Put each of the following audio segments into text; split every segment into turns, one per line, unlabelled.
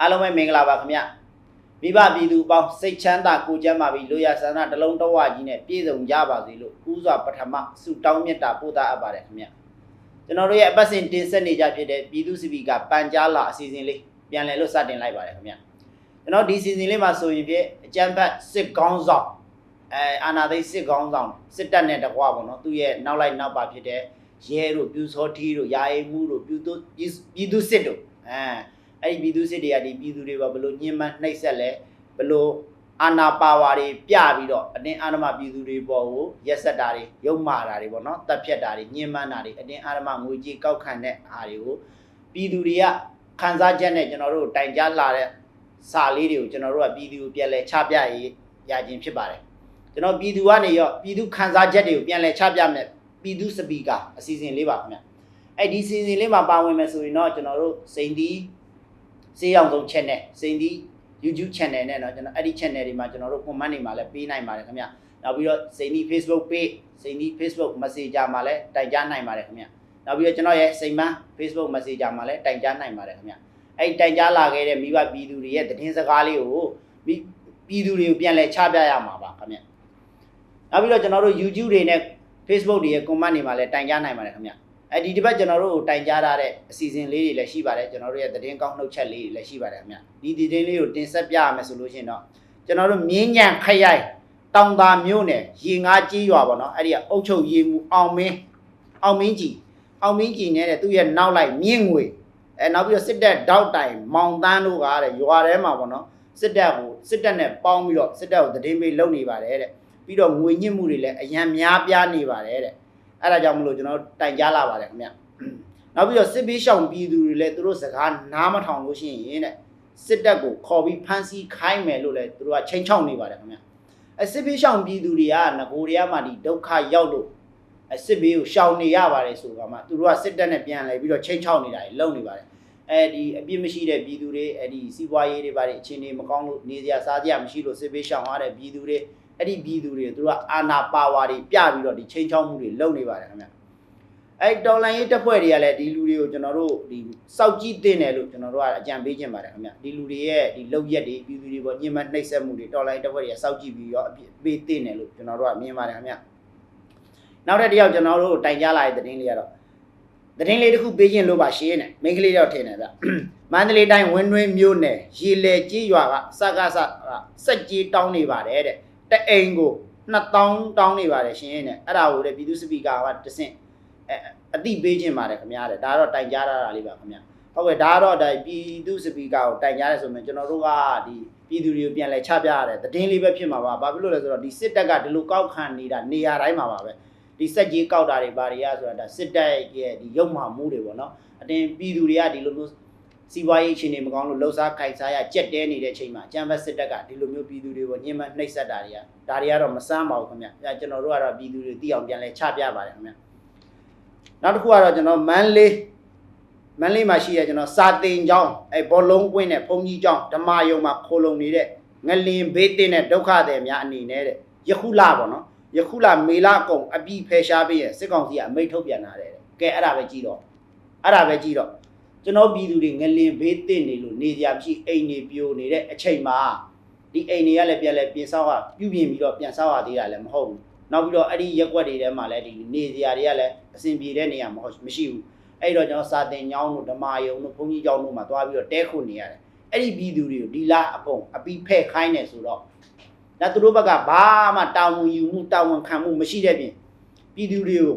အားလုံးပဲမင်္ဂလာပါခင်ဗျမိဘပြည်သူအပေါင်းစိတ်ချမ်းသာကိုယ်ကျန်းမာပြီးလူရဆန္ဒတစ်လုံးတစ်ဝကြီးနဲ့ပြည့်စုံကြပါစေလို့ဥစွာပထမဆုတောင်းမြတ်တာပို့တာအပ်ပါတယ်ခင်ဗျကျွန်တော်တို့ရဲ့အပတ်စဉ်တင်ဆက်နေကြဖြစ်တဲ့ပြည်သူစီပီကပန်ကြားလာအစီအစဉ်လေးပြန်လည်လို့စတင်လိုက်ပါတယ်ခင်ဗျကျွန်တော်ဒီစီစဉ်လေးမှာဆိုရင်ဖြင့်အကြံဖတ်စစ်ကောင်းဆောင်အဲအာနာသိန်းစစ်ကောင်းဆောင်စစ်တပ်နဲ့တကွာပေါ့နော်သူရဲ့နောက်လိုက်နောက်ပါဖြစ်တဲ့ရဲတို့ပြူစောထီးတို့ယာယီမှုတို့ပြူသူပြည်သူစစ်တို့အဲ အဲ့ဒီပြည်သူစစ်တွေကဒီပြည်သူတွေပါဘလို့ညှဉ်းပန်းနှိပ်စက်လဲဘလို့အာနာပါဝါတွေပြပြီးတော့အတင်းအာရမပြည်သူတွေပေါ်ကိုရက်ဆက်တာတွေရုံမာတာတွေပေါ့နော်တပ်ဖြတ်တာတွေညှဉ်းပန်းတာတွေအတင်းအာရမငွေကြေးကောက်ခံတဲ့အားတွေကိုပြည်သူတွေကခံစားချက်နဲ့ကျွန်တော်တို့တိုင်ကြားလာတဲ့စာလေးတွေကိုကျွန်တော်တို့ကပြည်သူကိုပြန်လဲချပြရေးရခြင်းဖြစ်ပါတယ်ကျွန်တော်ပြည်သူကနေရောပြည်သူခံစားချက်တွေကိုပြန်လဲချပြမယ်ပြည်သူစပီကာအစီအစဉ်လေးပါခင်ဗျအဲ့ဒီစီစဉ်လေးမှာပါဝင်မယ်ဆိုရင်တော့ကျွန်တော်တို့စိန်ဒီ စေးအောင်ဆုံး channel စိန်ဒီ YouTube channel နဲ့เนาะကျွန်တော်အဲ့ဒီ channel တွေမှာကျွန်တော်တို့ comment တွေမှာလည်းပေးနိုင်ပါတယ်ခင်ဗျနောက်ပြီးတော့စိန်ဒီ Facebook page စိန်ဒီ Facebook Messenger မှာလည်းတိုင်ကြားနိုင်ပါတယ်ခင်ဗျနောက်ပြီးတော့ကျွန်တော်ရဲ့စိန်မန်း Facebook Messenger မှာလည်းတိုင်ကြားနိုင်ပါတယ်ခင်ဗျအဲ့ဒီတိုင်ကြားလာခဲ့တဲ့မိဘပြည်သူတွေရဲ့သတင်းစကားလေးကိုမိပြည်သူတွေကိုပြန်လဲချပြရမှာပါခင်ဗျနောက်ပြီးတော့ကျွန်တော်တို့ YouTube တွေနဲ့ Facebook တွေရဲ့ comment တွေမှာလည်းတိုင်ကြားနိုင်ပါတယ်ခင်ဗျ အဲဒီဒီဘက်ကျွန်တော်တို့တိုင်ကြားထားတဲ့အစီအစဉ်လေးတွေလည်းရှိပါတယ်ကျွန်တော်တို့ရဲ့သတင်းကောင်းနှုတ်ချက်လေးတွေလည်းရှိပါတယ်ခင်ဗျဒီဒီသတင်းလေးကိုတင်ဆက်ပြရမယ်ဆိုလို့ရှိရင်တော့ကျွန်တော်တို့မြင်းညံခရိုင်တောင်သာမြို့နယ်ရေငါကြီးရွာပေါ့နော်အဲ့ဒီကအုတ်ချုပ်ရေမူအောင်မင်းအောင်မင်းကြီးအောင်မင်းကြီးနဲ့တဲ့သူ့ရဲ့နောက်လိုက်မြင့်ငွေအဲနောက်ပြီးတော့စစ်တပ်တောက်တိုင်မောင်တန်းတို့ကတဲ့ရွာထဲမှာပေါ့နော်စစ်တပ်ကိုစစ်တပ်နဲ့ပေါင်းပြီးတော့စစ်တပ်ကိုသတင်းပေးလုပ်နေပါတယ်တဲ့ပြီးတော့ငွေညှစ်မှုတွေလည်းအရန်များပြားနေပါတယ်တဲ့ အဲ့ဒါကြောင့်မလို့ကျွန်တော်တိုင်ကြားလာပါတယ်ခင်ဗျနောက်ပြီးတော့စစ်ပေးရှောင်ပြည်သူတွေလည်းသူတို့စကားနားမထောင်လို့ရှိရင်တဲ့စစ်တပ်ကိုခေါ်ပြီးဖမ်းဆီးခိုင်းမယ်လို့လည်းသူတို့ကချိန်ချောက်နေပါတယ်ခင်ဗျအဲစစ်ပေးရှောင်ပြည်သူတွေကငကိုတွေကမှဒီဒုက္ခရောက်လို့အဲစစ်ပေးကိုရှောင်နေရပါတယ်ဆိုတော့မှသူတို့ကစစ်တပ်နဲ့ပြန်လဲပြီးတော့ချိန်ချောက်နေတာတွေလုပ်နေပါတယ်အဲဒီအပြစ်မရှိတဲ့ပြည်သူတွေအဲဒီစီးပွားရေးတွေပါတယ်အခြေအနေမကောင်းလို့နေစရာစားစရာမရှိလို့စစ်ပေးရှောင်ရတဲ့ပြည်သူတွေ အဲ့ဒီပြည်သူတွေသူတို့ကအာနာပါဝါတွေပြပြီးတော့ဒီချိန်ချောက်မှုတွေလုပ်နေပါတယ်ခင်ဗျအဲ့တော်လန်ရေးတပ်ဖွဲ့တွေကလည်းဒီလူတွေကိုကျွန်တော်တို့ဒီစောက်ကြည့်တင်တယ်လို့ကျွန်တော်တို့ကအကြံပေးခြင်းပါတယ်ခင်ဗျဒီလူတွေရဲ့ဒီလောက်ရက်တွေပြည်သူတွေပေါ်ညှဉ်းပန်းနှိပ်စက်မှုတွေတော်လန်ရေးတပ်ဖွဲ့တွေကစောက်ကြည့်ပြီးတော့အပြစ်ပေးတင်တယ်လို့ကျွန်တော်တို့ကမြင်ပါတယ်ခင်ဗျနောက်တစ်တယောက်ကျွန်တော်တို့တိုင်ကြားလာတဲ့သတင်းလေးကတော့သတင်းလေးတစ်ခုပေးခြင်းလို့ပါရှင်းနေမိန်းကလေးတော့ထင်တယ်ဗျမန္တလေးတိုင်းဝင်းတွင်းမြို့နယ်ရေလေကြီးရွာကစကားစစက်ကြီးတောင်းနေပါတယ်တဲ့ တအိမ်ကို2000တောင်းနေပါတယ်ရှင်တဲ့အဲ့ဒါကိုလေပြည်သူစပီကာကတဆင့်အအတိပေးခြင်းပါတယ်ခင်ဗျာတဲ့ဒါကတော့တိုင်ကြားရတာလေးပါခင်ဗျာဟုတ်ကဲ့ဒါကတော့ဒါပြည်သူစပီကာကိုတိုင်ကြားရဆိုရင်ကျွန်တော်တို့ကဒီပြည်သူတွေကိုပြန်လဲချပြရတယ်တည်င်းလေးပဲဖြစ်မှာပါဘာဖြစ်လို့လဲဆိုတော့ဒီစစ်တပ်ကဒီလိုကောက်ခံနေတာနေရာတိုင်းမှာပါပဲဒီစက်ကြီးကောက်တာတွေဘာတွေရဆိုတာဒါစစ်တပ်ရဲ့ဒီရုပ်မှမှုတွေပေါ့နော်အတင်းပြည်သူတွေကဒီလိုမျိုး စီးပွားရေးအခြေအနေမကောင်းလို့လှုပ်ရှားခိုင်စားရကြက်တဲနေတဲ့အချိန်မှာအကြံဖက်စစ်တပ်ကဒီလိုမျိုးပြည်သူတွေကိုညှဉ်းပန်းနှိပ်စက်တာတွေကဒါတွေကတော့မဆန်းပါဘူးခင်ဗျ။အဲကျွန်တော်တို့ကတော့ပြည်သူတွေသိအောင်ပြန်လဲချပြပါတယ်ခင်ဗျ။နောက်တစ်ခုကတော့ကျွန်တော်မန်းလေးမန်းလေးမှာရှိတဲ့ကျွန်တော်စာတင်ကျောင်းအဲဘောလုံးကွင်းနဲ့ဘုံကြီးကျောင်းဓမ္မယုံမှာခိုလုံနေတဲ့ငလင်ဘေးတင်တဲ့ဒုက္ခတွေများအနေနဲ့တဲ့ယခုလပေါ့နော်ယခုလမေလအကုန်အပြည့်ဖယ်ရှားပြီးရစစ်ကောင်စီကအမိတ်ထုတ်ပြန်လာတယ်တဲ့။ကဲအဲ့ဒါပဲကြည့်တော့အဲ့ဒါပဲကြည့်တော့ ကျွန်တော်ပြည်သူတွေငလင်ဘေးတင့်နေလို့နေကြမရှိအိမ်နေပြိုနေတဲ့အချိန်မှာဒီအိမ်တွေကလည်းပြန်လဲပြင်ဆောက်ရပြုပြင်ပြီးတော့ပြန်ဆောက်ရသေးတာလည်းမဟုတ်ဘူးနောက်ပြီးတော့အဲ့ဒီရက်ွက်တွေထဲမှာလည်းဒီနေစရာတွေကလည်းအဆင်ပြေတဲ့နေရာမဟုတ်မရှိဘူးအဲ့တော့ကျွန်တော်စာတင်ကျောင်းတို့ဓမ္မယုံတို့ဘုန်းကြီးကျောင်းတို့မှာသွားပြီးတော့တဲခုနေရတယ်အဲ့ဒီပြည်သူတွေကိုဒီလားအကုန်အပီးဖဲ့ခိုင်းနေဆိုတော့ဒါသူတို့ဘက်ကဘာမှတာဝန်ယူမှုတာဝန်ခံမှုမရှိတဲ့ပြင်ပြည်သူတွေကို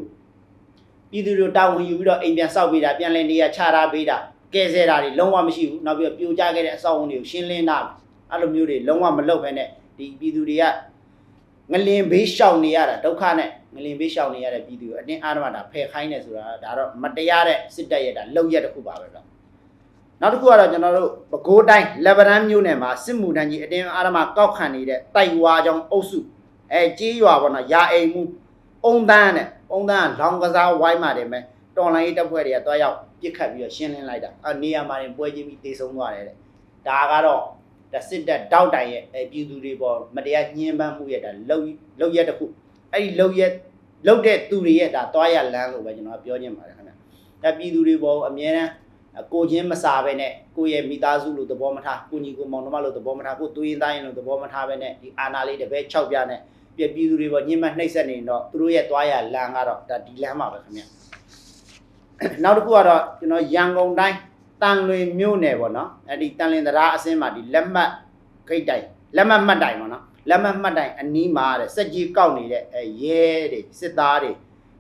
ပြည်သူတွေတာဝန်ယူပြီးတော့အိမ်ပြန်ဆောက်ပေးတာပြန်လည်နေရချထားပေးတာကဲဆဲတာတွေလုံးဝမရှိဘူးနောက်ပြီးတော့ပြိုကျခဲ့တဲ့အဆောက်အုံတွေကိုရှင်းလင်းတာအဲ့လိုမျိုးတွေလုံးဝမလုပ်ဘဲနဲ့ဒီပြည်သူတွေကငလင်ဘေးရှောင်နေရတာဒုက္ခနဲ့ငလင်ဘေးရှောင်နေရတဲ့ပြည်သူတွေအတင်းအားဓမ္မတာဖယ်ခိုင်းနေဆိုတာဒါတော့မတရားတဲ့စစ်တပ်ရဲ့ဒါလောက်ရက်တစ်ခုပါပဲတော့နောက်တစ်ခုကတော့ကျွန်တော်တို့ပဲခူးတိုင်းလက်ဗရန်မြို့နယ်မှာစစ်မှုထမ်းကြီးအတင်းအားဓမ္မကောက်ခံနေတဲ့တိုက်ဝါကြောင့်အုပ်စုအဲကြေးရွာပေါ့နော်ရာအိမ်မှု အုံတန်းနဲ့အုံတန်းကလောင်ကစားဝိုင်းမှာတယ်မဲ့တော်လိုင်းရေးတပ်ဖွဲ့တွေကတွားရောက်ပြစ်ခတ်ပြီးတော့ရှင်းလင်းလိုက်တာအနေရမှာရင်ပွဲချင်းပြီးတေဆုံးသွားတယ်တဲ့ဒါကတော့ဒါစစ်တပ်တောက်တိုင်ရဲ့အဲပြည်သူတွေပေါ်မတရားညှဉ်းပန်းမှုရဲ့ဒါလောက်လောက်ရက်တစ်ခုအဲ့ဒီလောက်ရက်လောက်တဲ့သူတွေရဲ့ဒါတွားရလန်းလို့ပဲကျွန်တော်ပြောချင်ပါတယ်ခင်ဗျဒါပြည်သူတွေပေါ်အများအားကိုချင်းမစားပဲနဲ့ကိုရဲ့မိသားစုလို့သဘောမထားကိုညီကိုမောင်နှမလို့သဘောမထားကိုသွေးရင်သားရင်လို့သဘောမထားပဲနဲ့ဒီအာနာလေးတစ်ပဲ6ပြနဲ့ ပြပြည်သူတွေပေါ်ညှဉ်းမနှိပ်စက်နေတော့သူတို့ရဲ့သွားရလမ်းကတော့ဒါဒီလမ်းမှာပဲခင်ဗျနောက်တစ်ခုကတော့ကျွန်တော်ရန်ကုန်တိုင်းတန်လွင်မြို့နယ်ပေါ့နော်အဲ့ဒီတန်လင်သရာအစင်းမှာဒီလက်မှတ်ခိတ်တိုင်လက်မှတ်မှတ်တိုင်ပေါ့နော်လက်မှတ်မှတ်တိုင်အနီးမှာတဲ့စက်ကြီးကောက်နေတဲ့အဲရဲတွေစစ်သားတွေ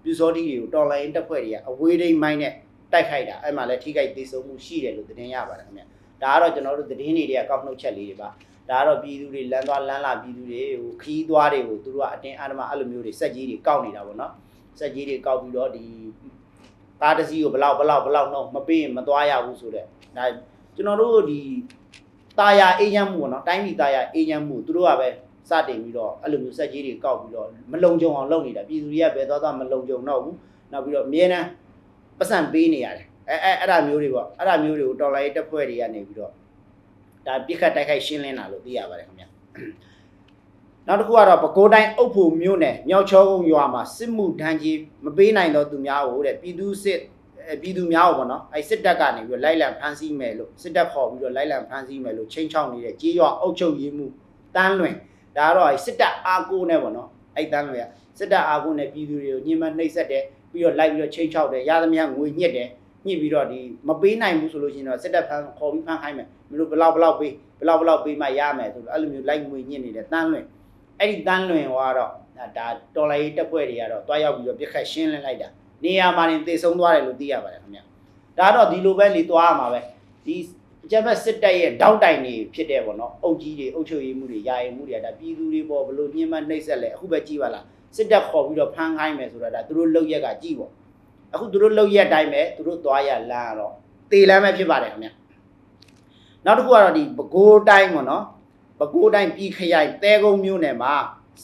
ပြူစောတိတွေကိုတော်လိုင်းတက်ဖွဲ့တွေကအဝေးထိန်မိုင်းနဲ့တိုက်ခိုက်တာအဲ့မှာလည်းထိခိုက်သေးဆုံးမှုရှိတယ်လို့သတင်းရပါတယ်ခင်ဗျဒါကတော့ကျွန်တော်တို့သတင်းတွေတွေကကောက်နှုတ်ချက်လေးတွေပါ ဒါကတော့ပြည်သူတွေလမ်းသွားလမ်းလာပြည်သူတွေဟိုခီးသွားတွေကိုသူတို့ကအတင်းအဓမ္မအဲ့လိုမျိုးတွေစက်ကြီးတွေကောက်နေတာပေါ့နော်စက်ကြီးတွေကောက်ပြီးတော့ဒီကားတစ်စီးကိုဘလောက်ဘလောက်ဘလောက်နှုံးမပေးရင်မသွားရဘူးဆိုတဲ့ဒါကျွန်တော်တို့ဒီတာယာအေးချမ်းမှုပေါ့နော်တိုင်းပြည်တာယာအေးချမ်းမှုသူတို့ကပဲစတင်ပြီးတော့အဲ့လိုမျိုးစက်ကြီးတွေကောက်ပြီးတော့မလုံခြုံအောင်လုပ်နေတာပြည်သူတွေကဘယ်သွားသွားမလုံခြုံတော့ဘူးနောက်ပြီးတော့အမြဲတမ်းပတ်စံပေးနေရတယ်အဲအဲအဲ့ဒါမျိုးတွေပေါ့အဲ့ဒါမျိုးတွေကိုတော်လိုင်းတက်ဖွဲ့တွေကနေပြီးတော့ ဒါပြစ်ခတ်တိုက်ခိုက်ရှင်းလင်းတာလို့သိရပါတယ်ခင်ဗျနောက်တစ်ခုကတော့ပဲခူးတိုင်းအုပ်ဖို့မြို့နယ်မြောက်ချောကုန်းရွာမှာစစ်မှုထမ်းကြီးမပေးနိုင်တော့သူများကိုတဲ့ပြည်သူစစ်အဲပြည်သူများကိုပေါ့နော်အဲစစ်တပ်ကနေပြီးတော့လိုက်လံဖမ်းဆီးမယ်လို့စစ်တပ်ခေါ်ပြီးတော့လိုက်လံဖမ်းဆီးမယ်လို့ချိန်ချောက်နေတဲ့ကြေးရွာအုပ်ချုပ်ရေးမှုတန်းလွင်ဒါကတော့အဲစစ်တပ်အားကိုးနဲ့ပေါ့နော်အဲတန်းလွင်ကစစ်တပ်အားကိုးနဲ့ပြည်သူတွေကိုညှဉ်းပန်းနှိပ်စက်တယ်ပြီးတော့လိုက်ပြီးတော့ချိန်ချောက်တယ်ရသမျှငွေညှစ်တယ် ညှစ်ပြီးတော့ဒီမပေးနိုင်ဘူးဆိုလို့ရှိရင်တော့စစ်တပ်ဖမ်းခေါ်ပြီးဖမ်းခိုင်းမယ်မင်းတို့ဘလောက်ဘလောက်ပေးဘလောက်ဘလောက်ပေးမှရမယ်ဆိုတော့အဲ့လိုမျိုးလိုက်ငွေညှစ်နေတဲ့တန်းလွင်အဲ့ဒီတန်းလွင်ဟောကတော့ဒါတော်လိုင်းတက်ဖွဲ့တွေကတော့တွားရောက်ပြီးတော့ပြက်ခတ်ရှင်းလင်းလိုက်တာနေရာမှာနေသေဆုံးသွားတယ်လို့သိရပါတယ်ခင်ဗျဒါတော့ဒီလိုပဲလေတွားရမှာပဲဒီအကြမ်းဖက်စစ်တပ်ရဲ့တောက်တိုင်တွေဖြစ်တဲ့ပေါ့နော်အုပ်ကြီးတွေအုပ်ချုပ်ရေးမှုတွေယာယီမှုတွေကဒါပြည်သူတွေပေါ်ဘလို့ညှဉ်းပန်းနှိပ်စက်လဲအခုပဲကြည့်ပါလားစစ်တပ်ခေါ်ပြီးတော့ဖမ်းခိုင်းမယ်ဆိုတာဒါသူတို့လောက်ရက်ကကြည့်ပေါ့ အခုသူတို့လောက်ရက်တိုင်းပဲသူတို့သွားရလမ်းကတော့တေလမ်းပဲဖြစ်ပါတယ်ခင်ဗျနောက်တစ်ခုကတော့ဒီပဲခူးတိုင်းပေါ့နော်ပဲခူးတိုင်းပြည်ခရိုင်တဲကုန်းမြို့နယ်မှာ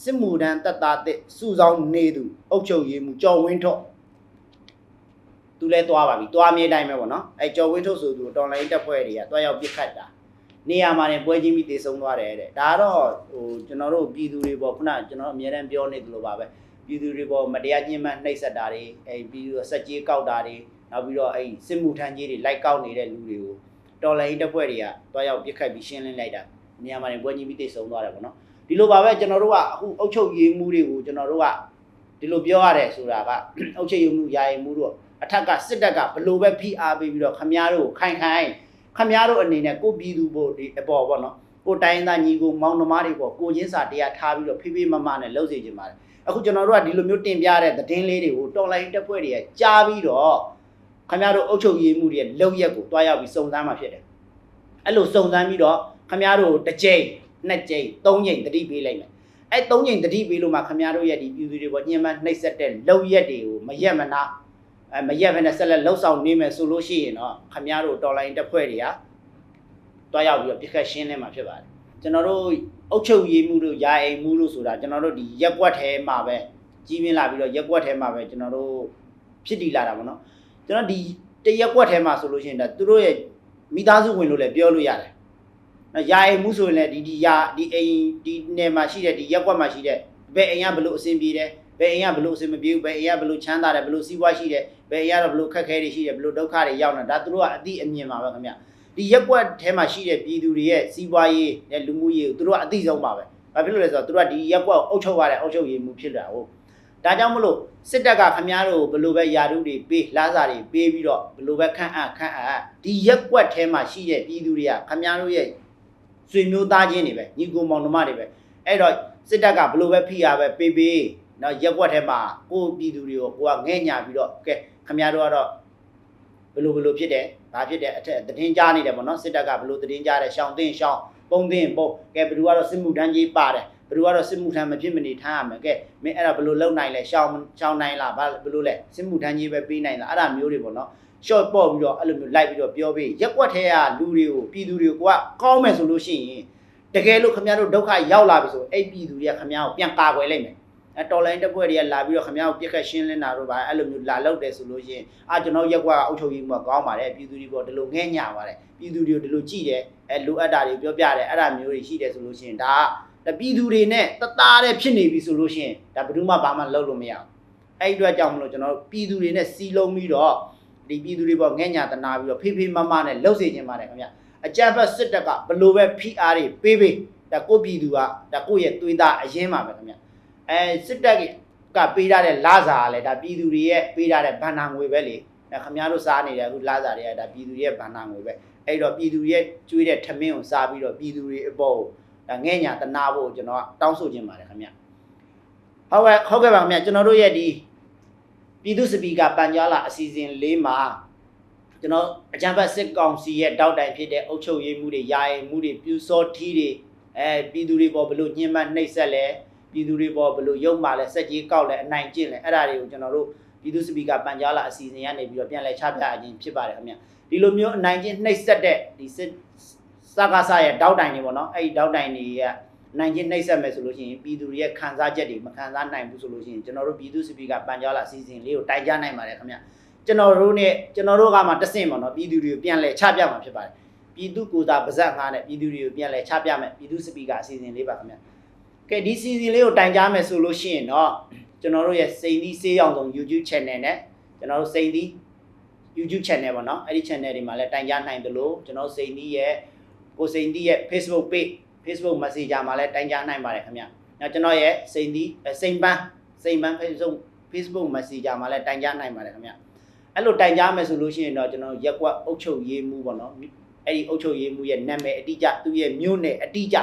စစ်မှုထမ်းတပ်သားတစ်စုဆောင်နေသူအုပ်ချုပ်ရေးမှုကျော်ဝင်းထွတ်သူလဲသွားပါပြီသွားမြေတိုင်းပဲပေါ့နော်အဲကျော်ဝင်းထွတ်ဆိုသူတော်လိုင်းတက်ဖွဲ့တွေကတွားရောက်ပြစ်ခတ်တာနေရာမှာနေပွဲချင်းပြီးတည်ဆုံသွားတယ်တဲ့ဒါကတော့ဟိုကျွန်တော်တို့ပြည်သူတွေပေါ့ခုနကျွန်တော်အများတန်းပြောနေသလိုပါပဲ ပြည်သူတွေပေါ့မတရားညှဉ်းပန်းနှိပ်စက်တာတွေအဲပြည်သူဆက်ကြီးကောက်တာတွေနောက်ပြီးတော့အဲစစ်မှုထမ်းကြီးတွေလိုက်ကောက်နေတဲ့လူတွေကိုတော်လိုင်းတက်ဖွဲ့တွေကတွားရောက်ပြစ်ခတ်ပြီးရှင်းလင်းလိုက်တာနေရာမှာနေပွဲချင်းပြီးတည်ဆုံသွားတယ်ပေါ့နော်ဒီလိုပါပဲကျွန်တော်တို့ကအခုအုတ်ချုပ်ရေးမှုတွေကိုကျွန်တော်တို့ကဒီလိုပြောရတယ်ဆိုတာကအုတ်ချုပ်ရေးမှုယာယီမှုတို့အထက်ကစစ်တပ်ကဘလို့ပဲဖိအားပေးပြီးတော့ခမားတို့ခိုင်ခိုင်ခမားတို့အနေနဲ့ကိုပြည်သူဖို့ဒီအပေါ်ပေါ့နော်ကိုတိုင်းသားညီကိုမောင်နှမတွေပေါ့ကိုချင်းစာတရားထားပြီးတော့ဖိဖိမမနဲ့လှုပ်စေချင်ပါတယ် အခုကျွန်တော်တို့ကဒီလိုမျိုးတင်ပြတဲ့သတင်းလေးတွေကိုတော်လိုင်းတက်ဖွဲ့တွေကကြားပြီးတော့ခမားတို့အုတ်ချုပ်ရေးမှုတွေလုံရက်ကိုတွားရောက်ပြီးစုံစမ်းမှဖြစ်တယ်အဲ့လိုစုံစမ်းပြီးတော့ခမားတို့တစ်ကြိမ်နှစ်ကြိမ်သုံးကြိမ်တတိပေးလိုက်မယ်အဲသုံးကြိမ်တတိပေးလို့မှခမားတို့ရဲ့ဒီပြည်သူတွေပေါ့ညှဉ်းပန်းနှိပ်စက်တဲ့လုံရက်တွေကိုမရက်မနာအဲမရက်ဘဲနဲ့ဆက်လက်လှုပ်ဆောင်နေမယ်ဆိုလို့ရှိရင်တော့ခမားတို့တော်လိုင်းတက်ဖွဲ့တွေကတွားရောက်ပြီးတော့ပြစ်ခတ်ရှင်းနေမှာဖြစ်ပါတယ် ကျွန်တော်တို့အုတ်ချုပ်ရေးမှုတို့ယာအိမ်မှုတို့ဆိုတာကျွန်တော်တို့ဒီရက်ကွက်ထဲမှာပဲကြီးပြင်းလာပြီးတော့ရက်ကွက်ထဲမှာပဲကျွန်တော်တို့ဖြစ်တည်လာတာပေါ့နော်ကျွန်တော်ဒီတရက်ကွက်ထဲမှာဆိုလို့ရှိရင်ဒါသူတို့ရဲ့မိသားစုဝင်လို့လည်းပြောလို့ရတယ်နော်ယာအိမ်မှုဆိုရင်လည်းဒီဒီယာဒီအိမ်ဒီနယ်မှာရှိတဲ့ဒီရက်ကွက်မှာရှိတဲ့ဘယ်အိမ်ကဘလို့အဆင်ပြေတယ်ဘယ်အိမ်ကဘလို့အဆင်မပြေဘူးဘယ်အိမ်ကဘလို့ချမ်းသာတယ်ဘလို့စီးပွားရှိတယ်ဘယ်အိမ်ကတော့ဘလို့ခက်ခဲတွေရှိတယ်ဘလို့ဒုက္ခတွေရောက်နေတာဒါသူတို့ကအသိအမြင်ပါပဲခင်ဗျ ဒီရက်ကွက်ထဲမှာရှိတဲ့ပြည်သူတွေရဲ့စီးပွားရေးနဲ့လူမှုရေးကိုသူတို့ကအသိဆုံးပါပဲဘာဖြစ်လို့လဲဆိုတော့သူတို့ကဒီရက်ကွက်ကိုအုပ်ချုပ်ရတဲ့အုပ်ချုပ်ရေးမှုဖြစ်တာဟုတ်ဒါကြောင့်မလို့စစ်တပ်ကခမားတို့ဘလို့ပဲယာတုတွေပေးလာစာတွေပေးပြီးတော့ဘလို့ပဲခန့်အပ်ခန့်အပ်ဒီရက်ကွက်ထဲမှာရှိတဲ့ပြည်သူတွေကခမားတို့ရဲ့ဆွေမျိုးသားချင်းတွေပဲညီကိုမောင်နှမတွေပဲအဲ့တော့စစ်တပ်ကဘလို့ပဲဖိအားပဲပေးပေးနော်ရက်ကွက်ထဲမှာကိုပြည်သူတွေကိုကိုကငဲ့ညာပြီးတော့ကဲခမားတို့ကတော့ဘလို့ဘလို့ဖြစ်တယ် ဘာဖြစ်တယ်အထက်သတင်းကြားနေတယ်ပေါ့နော်စစ်တပ်ကဘလို့သတင်းကြားတယ်ရှောင်းသိန်းရှောင်းပုံသိန်းပုံကဲဘလူကတော့စစ်မှုထမ်းကြီးပါတယ်ဘလူကတော့စစ်မှုထမ်းမဖြစ်မနေထားရမယ်ကဲမင်းအဲ့ဒါဘလို့လုံနိုင်လဲရှောင်းရှောင်းနိုင်လားဘာဘလို့လဲစစ်မှုထမ်းကြီးပဲပေးနိုင်လားအဲ့ဒါမျိုးတွေပေါ့နော် short ပေါ့ပြီးတော့အဲ့လိုမျိုးလိုက်ပြီးတော့ပြောပြီးရက်ွက်ထဲကလူတွေကိုပြည်သူတွေကိုကကောင်းမယ်ဆိုလို့ရှိရင်တကယ်လို့ခင်ဗျားတို့ဒုက္ခရောက်လာပြီဆိုအဲ့ပြည်သူတွေကခင်ဗျားကိုပြန်ကာကွယ်လိုက်မယ် အဲတော်လိုင်းတက်ပွဲတွေကလာပြီးတော့ခင်ဗျားကိုပြက်ခတ်ရှင်းလင်းတာတို့ပါအဲ့လိုမျိုးလာလောက်တယ်ဆိုလို့ရှိရင်အာကျွန်တော်ရက်ွက်ကအုပ်ချုပ်ရေးမှုကကောင်းပါတယ်ပြည်သူတွေပေါ့ဒီလိုငဲ့ညာပါတယ်ပြည်သူတွေကိုဒီလိုကြည့်တယ်အဲလိုအပ်တာတွေပြောပြတယ်အဲ့ဒါမျိုးတွေရှိတယ်ဆိုလို့ရှိရင်ဒါကပြည်သူတွေနဲ့တသားတဲ့ဖြစ်နေပြီဆိုလို့ရှိရင်ဒါဘယ်သူမှဘာမှလုပ်လို့မရဘူးအဲ့ဒီအတွက်ကြောင့်မလို့ကျွန်တော်ပြည်သူတွေနဲ့စီလုံးပြီးတော့ဒီပြည်သူတွေပေါ့ငဲ့ညာတနာပြီးတော့ဖေးဖေးမမနဲ့လှုပ်စေခြင်းပါတယ်ခင်ဗျအကြမ်းဖက်စစ်တပ်ကဘလို့ပဲဖိအားတွေပေးပေးဒါကိုပြည်သူကဒါကိုရဲ့သွေးသားအရင်ပါပဲခင်ဗျ အဲစစ်တပ်ကပေးထားတဲ့လာစာကလည်းဒါပြည်သူတွေရဲ့ပေးထားတဲ့ဗန္နာငွေပဲလေဒါခင်ဗျားတို့စားနေတဲ့အခုလာစာတွေကဒါပြည်သူတွေရဲ့ဗန္နာငွေပဲအဲ့တော့ပြည်သူတွေရဲ့ကျွေးတဲ့ထမင်းကိုစားပြီးတော့ပြည်သူတွေအပေါ်ကိုဒါငဲ့ညာတနာဖို့ကျွန်တော်ကတောင်းဆိုခြင်းပါတယ်ခင်ဗျဟုတ်ကဲ့ဟုတ်ကဲ့ပါခင်ဗျကျွန်တော်တို့ရဲ့ဒီပြည်သူစပီကာပန်ကြားလာအစီအစဉ်လေးမှာကျွန်တော်အကြံဖတ်စစ်ကောင်စီရဲ့တောက်တိုင်ဖြစ်တဲ့အုပ်ချုပ်ရေးမှုတွေယာယီမှုတွေပြူစောထီးတွေအဲပြည်သူတွေပေါ်ဘလို့ညှဉ်းပန်းနှိပ်စက်လဲ ပြည်သူတွေပေါ်ဘလို့ရုံမာလဲစက်ကြီးကောက်လဲအနိုင်ကျင့်လဲအဲ့ဒါတွေကိုကျွန်တော်တို့ပြည်သူစပီကာပန်ကြားလာအစီအစဉ်ကနေပြီးတော့ပြန်လဲချပြခြင်းဖြစ်ပါတယ်ခင်ဗျဒီလိုမျိုးအနိုင်ကျင့်နှိပ်စက်တဲ့ဒီစစ်စကားဆရဲ့တောက်တိုင်တွေပေါ့နော်အဲ့ဒီတောက်တိုင်တွေရဲ့နိုင်ချင်းနှိပ်စက်မယ်ဆိုလို့ရှိရင်ပြည်သူတွေရဲ့ခံစားချက်တွေမခံစားနိုင်ဘူးဆိုလို့ရှိရင်ကျွန်တော်တို့ပြည်သူစပီကာပန်ကြားလာအစီအစဉ်လေးကိုတိုင်ကြားနိုင်ပါတယ်ခင်ဗျကျွန်တော်တို့ ਨੇ ကျွန်တော်တို့ကမှတဆင့်ပေါ့နော်ပြည်သူတွေကိုပြန်လဲချပြမှာဖြစ်ပါတယ်ပြည်သူကိုယ်စားပါဇက်ငါးနဲ့ပြည်သူတွေကိုပြန်လဲချပြမယ်ပြည်သူစပီကာအစီအစဉ်လေးပါခင်ဗျ ကဲဒီစီစဉ်လေးကိုတိုင်ကြားမယ်ဆိုလို့ရှိရင်တော့ကျွန်တော်တို့ရဲ့စိန်သီးဆေးရောင်ဆုံး YouTube channel နဲ့ကျွန်တော်တို့စိန်သီး YouTube channel ပေါ့နော်အဲ့ဒီ channel တွေမှာလည်းတိုင်ကြားနိုင်တယ်လို့ကျွန်တော်စိန်သီးရဲ့ကိုစိန်သီးရဲ့ Facebook page Facebook Messenger မှာလည်းတိုင်ကြားနိုင်ပါတယ်ခင်ဗျ။နောက်ကျွန်တော်ရဲ့စိန်သီးစိန်ပန်းစိန်ပန်း Facebook Facebook Messenger မှာလည်းတိုင်ကြားနိုင်ပါတယ်ခင်ဗျ။အဲ့လိုတိုင်ကြားမယ်ဆိုလို့ရှိရင်တော့ကျွန်တော်ရက်ကွက်အုပ်ချုပ်ရေးမှုပေါ့နော်။အဲ့ဒီအုပ်ချုပ်ရေးမှုရဲ့နာမည်အတိအကျသူ့ရဲ့မြို့နယ်အတိအကျ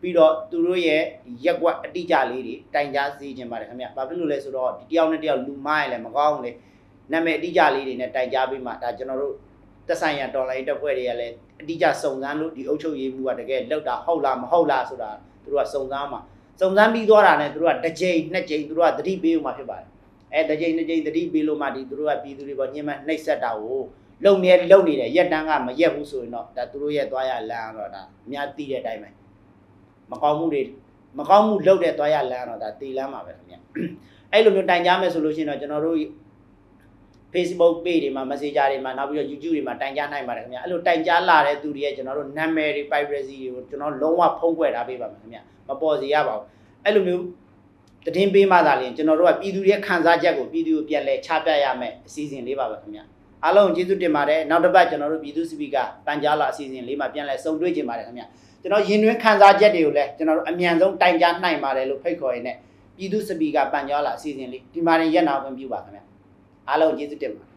ပြီးတော့သူတို့ရဲ့ရက်ကွက်အတိအကျလေးတွေတိုင်ကြားစီခြင်းပါတယ်ခင်ဗျ။ဘာဖြစ်လို့လဲဆိုတော့ဒီတယောက်နဲ့တယောက်လူမားရလည်းမကောင်းဘူးလေ။နာမည်အတိအကျလေးတွေနဲ့တိုင်ကြားပြီးမှဒါကျွန်တော်တို့တက်ဆိုင်ရတော်လိုင်းတက်ဖွဲ့တွေကလည်းအတိအကျစုံစမ်းလို့ဒီအုပ်ချုပ်ရေးမှုကတကယ်လောက်တာဟုတ်လားမဟုတ်လားဆိုတာသူတို့ကစုံစမ်းမှာစုံစမ်းပြီးသွားတာနဲ့သူတို့ကတစ်ကြိမ်နှစ်ကြိမ်သူတို့ကသတိပေးဦးမှာဖြစ်ပါတယ်အဲတစ်ကြိမ်နှစ်ကြိမ်သတိပေးလို့မှဒီသူတို့ကပြည်သူတွေပေါ်ညှဉ်းပန်းနှိပ်စက်တာကိုလုံနေလုံနေတယ်ရက်တန်းကမရက်ဘူးဆိုရင်တော့ဒါသူတို့ရဲ့သွားရလမ်းတော့ဒါအများသိတဲ့အတိုင်းပဲ မကောင်းမှုတွေမကောင်းမှုလုပ်တဲ့သွားရလမ်းတော့ဒါတီလမ်းမှာပဲခင်ဗျအဲ့လိုမျိုးတိုင်ကြားမယ်ဆိုလို့ရှိရင်တော့ကျွန်တော်တို့ Facebook page တွေမှာ Messenger တွေမှာနောက်ပြီးတော့ YouTube တွေမှာတိုင်ကြားနိုင်ပါတယ်ခင်ဗျအဲ့လိုတိုင်ကြားလာတဲ့သူတွေရဲ့ကျွန်တော်တို့နာမည်တွေ privacy တွေကိုကျွန်တော်လုံးဝဖုံးကွယ်ထားပေးပါမယ်ခင်ဗျမပေါ်စီရပါဘူးအဲ့လိုမျိုးတည်င်းပေးမှသာလျှင်ကျွန်တော်တို့ကပြည်သူတွေရဲ့ခံစားချက်ကိုပြည်သူကိုပြန်လဲချပြရမယ်အစီအစဉ်လေးပါပဲခင်ဗျ အားလုံးကျေးဇူးတင်ပါတယ်နောက်တစ်ပတ်ကျွန်တော်တို့ပြည်သူစပီကာပန်ကြားလာအစီအစဉ်လေးမှာပြန်လဲစုံတွေ့ကြပါတယ်ခင်ဗျကျွန်တော်ရင်တွင်းခံစားချက်တွေကိုလည်းကျွန်တော်တို့အမြန်ဆုံးတိုင်ကြားနိုင်ပါတယ်လို့ဖိတ်ခေါ်ရင်းနဲ့ပြည်သူစပီကာပန်ကြားလာအစီအစဉ်လေးဒီမှာရင်ရက်နာခွင့်ပြုပါခင်ဗျအားလုံးကျေးဇူးတင်ပါတယ်